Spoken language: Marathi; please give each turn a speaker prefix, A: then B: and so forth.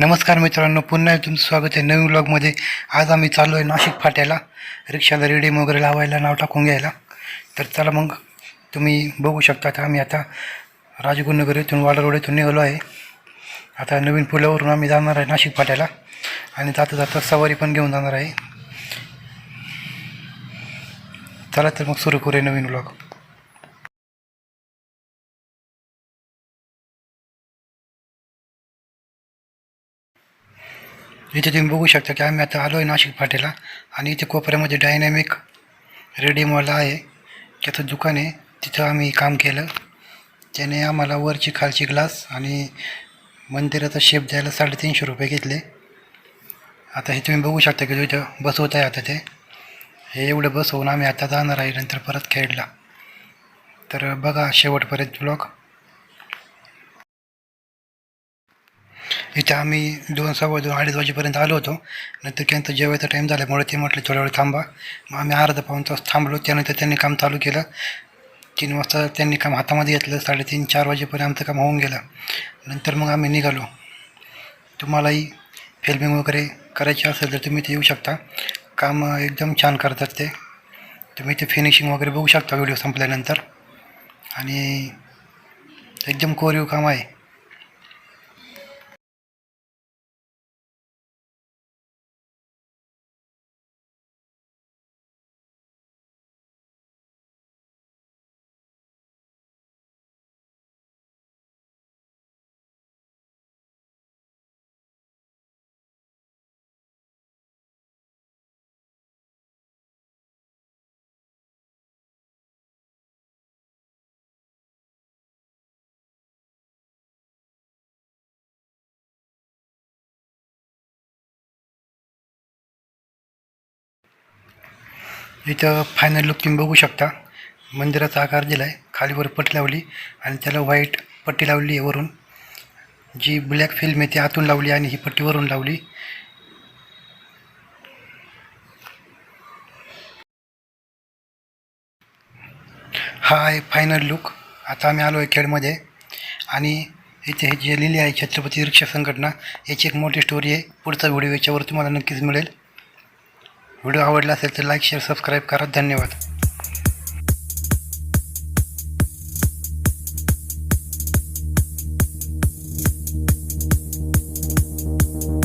A: नमस्कार मित्रांनो पुन्हा तुमचं स्वागत आहे नवीन ब्लॉगमध्ये आज आम्ही चाललो आहे नाशिक फाट्याला. रिक्षाला रेडियम वगैरे लावायला नाव टाकून घ्यायला. तर चला मग तुम्ही बघू शकता तर आम्ही आता राजगुरुनगर येथून वाडा रोड निघालो आहे. आता नवीन पुलावरून आम्ही जाणार आहे नाशिक फाट्याला. आणि जाता जाता सवारी पण घेऊन जाणार आहे. चला तर मग सुरू करूया नवीन ब्लॉग इथे तुम्ही बघू शकता की आम्ही आता आलो आहे नाशिक फाटेला आणि इथे कोपऱ्यामध्ये डायनॅमिक रेडीमॉल आहे. त्याचं दुकान आहे. तिथं आम्ही काम केलं. त्याने आम्हाला वरची खालची ग्लास आणि मंदिराचा शेप द्यायला साडेतीनशे रुपये घेतले. आता हे तुम्ही बघू शकता की जो बसवत आहे आता ते. हे एवढं बसवून आम्ही आता जाणार आहे नंतर परत खेळला तर बघा शेवटपर्यंत ब्लॉग इथे आम्ही दोन सव्वा दोन अडीच वाजेपर्यंत आलो होतो. नंतर त्यांचं जेवायचा टाईम झाल्यामुळे ते म्हटले थोड्या वेळ थांबा. मग आम्ही अर्धा पाऊन तास थांबलो. त्यानंतर त्यांनी काम चालू केलं. तीन वाजता त्यांनी काम हातामध्ये घेतलं. साडेतीन चार वाजेपर्यंत आमचं काम होऊन गेलं. नंतर मग आम्ही निघालो. तुम्हालाही फिल्मिंग वगैरे करायची असेल तर तुम्ही ते येऊ शकता. काम एकदम छान करतात ते. तुम्ही ते फिनिशिंग वगैरे बघू शकता. व्हिडिओ संपल्यानंतर. आणि एकदम कोरीव काम आहे. इथं फायनल लुक तुम्ही बघू शकता. मंदिराचा आकार दिला आहे खालीवर पट्टी लावली आणि त्याला व्हाईट पट्टी लावली आहे वरून. जी ब्लॅक फिल्म आहे ती आतून लावली आणि ही पट्टी वरून लावली. हा आहे फायनल लुक आता आम्ही आलो आहे खेडमध्ये. आणि इथे हे जे लिहिले आहे छत्रपती रिक्षा संघटना याची एक मोठी स्टोरी आहे. पुढचा व्हिडिओ याच्यावर तुम्हाला नक्कीच मिळेल. व्हिडिओ आवडला असेल तर लाईक शेअर सबस्क्राईब करा. धन्यवाद.